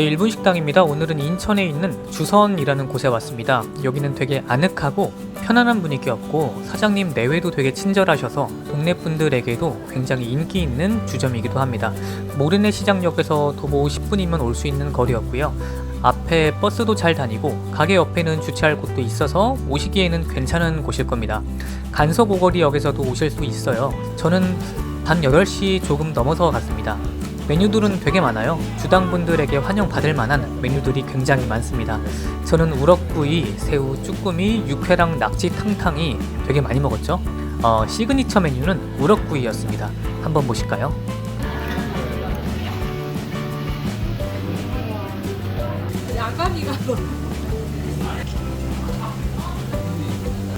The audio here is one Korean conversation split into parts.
네, 일본 식당입니다. 오늘은 인천에 있는 주선이라는 곳에 왔습니다. 여기는 되게 아늑하고 편안한 분위기였고 사장님 내외도 되게 친절하셔서 동네 분들에게도 굉장히 인기 있는 주점이기도 합니다. 모르네 시장역에서 도보 10분이면 올 수 있는 거리였고요. 앞에 버스도 잘 다니고 가게 옆에는 주차할 곳도 있어서 오시기에는 괜찮은 곳일 겁니다. 간석 오거리역에서도 오실 수 있어요. 저는 반 8시 조금 넘어서 갔습니다. 메뉴들은 되게 많아요. 주당분들에게 환영받을 만한 메뉴들이 굉장히 많습니다. 저는 우럭구이, 새우, 쭈꾸미, 육회랑 낙지 탕탕이 되게 많이 먹었죠. 어, 시그니처 메뉴는 우럭구이였습니다. 한번 보실까요? 야간이가 너무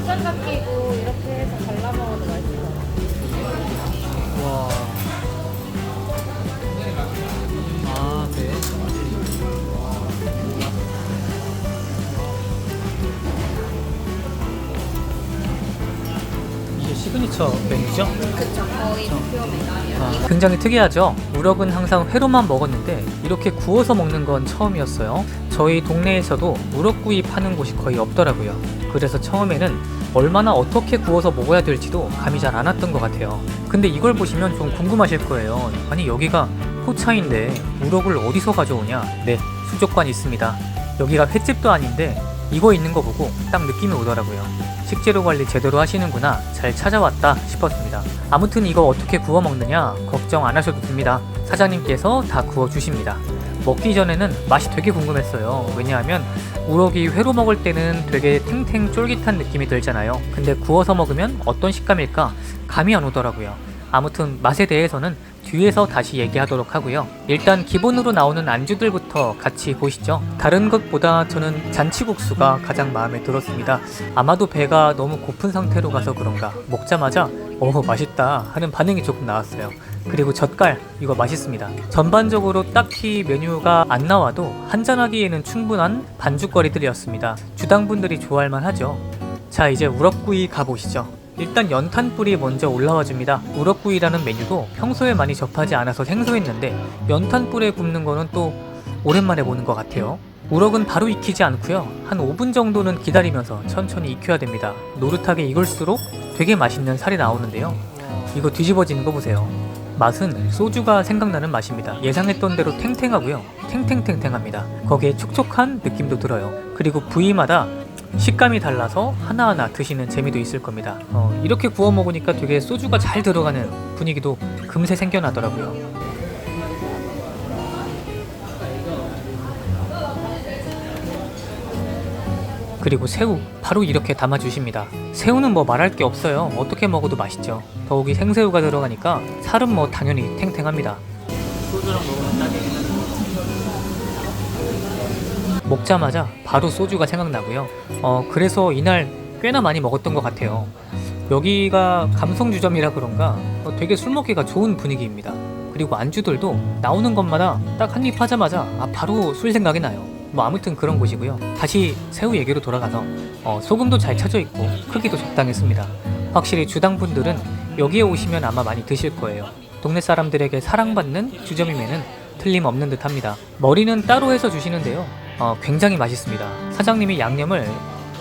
짠 끼고 이렇게 해서 발라 먹어도 맛있어. 와. 시그니처 메뉴죠? 그쵸, 거의 대표 메뉴예요. 아, 굉장히 특이하죠? 우럭은 항상 회로만 먹었는데 이렇게 구워서 먹는 건 처음이었어요. 저희 동네에서도 우럭구이 파는 곳이 거의 없더라고요. 그래서 처음에는 얼마나 어떻게 구워서 먹어야 될지도 감이 잘 안 왔던 것 같아요. 근데 이걸 보시면 좀 궁금하실 거예요. 아니 여기가 포차인데 우럭을 어디서 가져오냐? 네, 수족관이 있습니다. 여기가 횟집도 아닌데 이거 있는 거 보고 딱 느낌이 오더라고요. 식재료 관리 제대로 하시는구나 잘 찾아왔다 싶었습니다. 아무튼 이거 어떻게 구워 먹느냐 걱정 안 하셔도 됩니다. 사장님께서 다 구워 주십니다. 먹기 전에는 맛이 되게 궁금했어요. 왜냐하면 우럭이 회로 먹을 때는 되게 탱탱 쫄깃한 느낌이 들잖아요. 근데 구워서 먹으면 어떤 식감일까 감이 안 오더라고요. 아무튼 맛에 대해서는 뒤에서 다시 얘기하도록 하고요. 일단 기본으로 나오는 안주들부터 같이 보시죠. 다른 것보다 저는 잔치국수가 가장 마음에 들었습니다. 아마도 배가 너무 고픈 상태로 가서 그런가 먹자마자 어 맛있다 하는 반응이 조금 나왔어요. 그리고 젓갈 이거 맛있습니다. 전반적으로 딱히 메뉴가 안 나와도 한잔하기에는 충분한 반죽거리들이었습니다. 주당분들이 좋아할 만하죠. 자 이제 우럭구이 가보시죠. 일단 연탄불이 먼저 올라와 줍니다. 우럭구이라는 메뉴도 평소에 많이 접하지 않아서 생소했는데 연탄불에 굽는 거는 또 오랜만에 보는 것 같아요. 우럭은 바로 익히지 않고요. 한 5분 정도는 기다리면서 천천히 익혀야 됩니다. 노릇하게 익을수록 되게 맛있는 살이 나오는데요. 이거 뒤집어지는 거 보세요. 맛은 소주가 생각나는 맛입니다. 예상했던 대로 탱탱하고요. 탱탱탱탱합니다. 거기에 촉촉한 느낌도 들어요. 그리고 부위마다 식감이 달라서 하나하나 드시는 재미도 있을 겁니다. 어, 이렇게 구워 먹으니까 되게 소주가 잘 들어가는 분위기도 금세 생겨나더라고요. 그리고 새우 바로 이렇게 담아 주십니다. 새우는 뭐 말할 게 없어요. 어떻게 먹어도 맛있죠. 더욱이 생새우가 들어가니까 살은 뭐 당연히 탱탱합니다. 소주랑 먹으면 딱이긴 먹자마자 바로 소주가 생각나고요. 어, 그래서 이날 꽤나 많이 먹었던 것 같아요. 여기가 감성주점이라 그런가 어, 되게 술 먹기가 좋은 분위기입니다. 그리고 안주들도 나오는 것마다 딱 한 입 하자마자 아, 바로 술 생각이 나요. 뭐 아무튼 그런 곳이고요. 다시 새우 얘기로 돌아가서 어, 소금도 잘 쳐져 있고 크기도 적당했습니다. 확실히 주당 분들은 여기에 오시면 아마 많이 드실 거예요. 동네 사람들에게 사랑받는 주점임에는 틀림없는 듯합니다. 머리는 따로 해서 주시는데요. 어, 굉장히 맛있습니다. 사장님이 양념을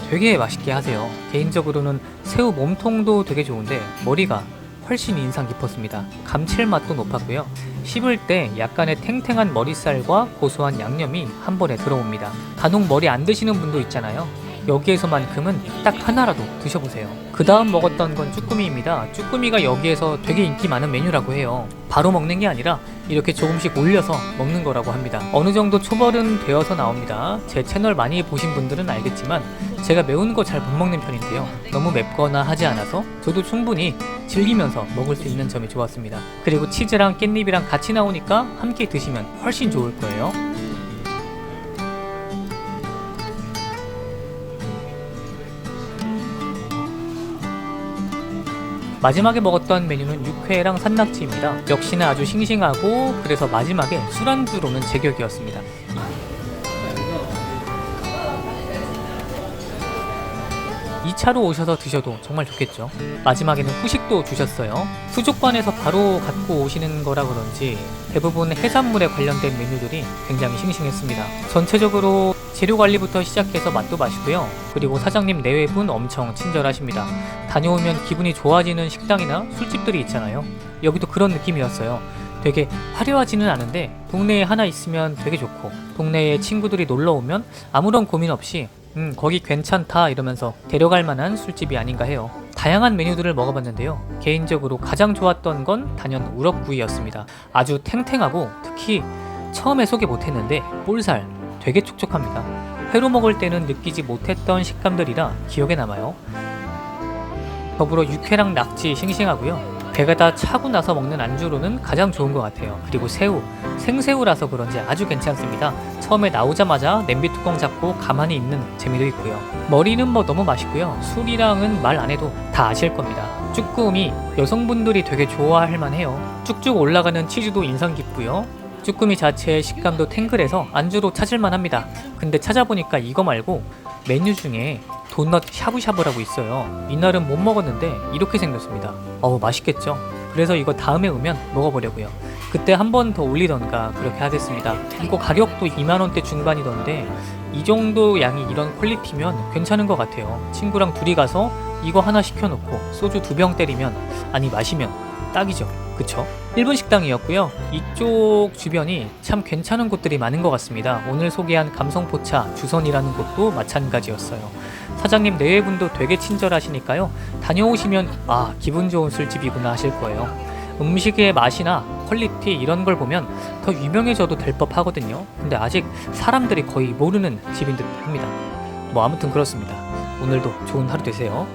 되게 맛있게 하세요. 개인적으로는 새우 몸통도 되게 좋은데 머리가 훨씬 인상 깊었습니다. 감칠맛도 높았고요. 씹을 때 약간의 탱탱한 머리살과 고소한 양념이 한 번에 들어옵니다. 간혹 머리 안 드시는 분도 있잖아요. 여기에서만큼은 딱 하나라도 드셔보세요. 그 다음 먹었던 건 쭈꾸미입니다. 쭈꾸미가 여기에서 되게 인기 많은 메뉴라고 해요. 바로 먹는 게 아니라 이렇게 조금씩 올려서 먹는 거라고 합니다. 어느 정도 초벌은 되어서 나옵니다. 제 채널 많이 보신 분들은 알겠지만 제가 매운 거 잘 못 먹는 편인데요. 너무 맵거나 하지 않아서 저도 충분히 즐기면서 먹을 수 있는 점이 좋았습니다. 그리고 치즈랑 깻잎이랑 같이 나오니까 함께 드시면 훨씬 좋을 거예요. 마지막에 먹었던 메뉴는 육회랑 산낙지입니다. 역시나 아주 싱싱하고 그래서 마지막에 술안주로는 제격이었습니다. 2차로 오셔서 드셔도 정말 좋겠죠. 마지막에는 후식도 주셨어요. 수족관에서 바로 갖고 오시는 거라 그런지 대부분 해산물에 관련된 메뉴들이 굉장히 싱싱했습니다. 전체적으로 재료 관리부터 시작해서 맛도 맛있고요. 그리고 사장님 내외분 엄청 친절하십니다. 다녀오면 기분이 좋아지는 식당이나 술집들이 있잖아요. 여기도 그런 느낌이었어요. 되게 화려하지는 않은데 동네에 하나 있으면 되게 좋고 동네에 친구들이 놀러 오면 아무런 고민 없이 음 거기 괜찮다 이러면서 데려갈 만한 술집이 아닌가 해요. 다양한 메뉴들을 먹어봤는데요. 개인적으로 가장 좋았던 건 단연 우럭구이였습니다. 아주 탱탱하고 특히 처음에 소개 못했는데 볼살 되게 촉촉합니다. 회로 먹을 때는 느끼지 못했던 식감들이라 기억에 남아요. 더불어 육회랑 낙지 싱싱하고요. 배가 다 차고 나서 먹는 안주로는 가장 좋은 것 같아요. 그리고 새우, 생새우라서 그런지 아주 괜찮습니다. 처음에 나오자마자 냄비 뚜껑 잡고 가만히 있는 재미도 있고요. 머리는 뭐 너무 맛있고요. 술이랑은 말 안 해도 다 아실 겁니다. 쭈꾸미 여성분들이 되게 좋아할 만해요. 쭉쭉 올라가는 치즈도 인상 깊고요. 쭈꾸미 자체의 식감도 탱글해서 안주로 찾을만 합니다. 근데 찾아보니까 이거 말고 메뉴 중에 도넛 샤브샤브라고 있어요. 이날은 못 먹었는데 이렇게 생겼습니다. 어우 맛있겠죠? 그래서 이거 다음에 오면 먹어보려고요. 그때 한 번 더 올리던가 그렇게 하겠습니다. 이거 가격도 2만원대 중반이던데 이 정도 양이 이런 퀄리티면 괜찮은 것 같아요. 친구랑 둘이 가서 이거 하나 시켜놓고 소주 두 병 때리면 아니 마시면 딱이죠. 그쵸? 1분 식당이었고요. 이쪽 주변이 참 괜찮은 곳들이 많은 것 같습니다. 오늘 소개한 감성포차 주선이라는 곳도 마찬가지였어요. 사장님 내외분도 되게 친절하시니까요. 다녀오시면 아 기분 좋은 술집이구나 하실 거예요. 음식의 맛이나 퀄리티 이런 걸 보면 더 유명해져도 될 법 하거든요. 근데 아직 사람들이 거의 모르는 집인 듯 합니다. 뭐 아무튼 그렇습니다. 오늘도 좋은 하루 되세요.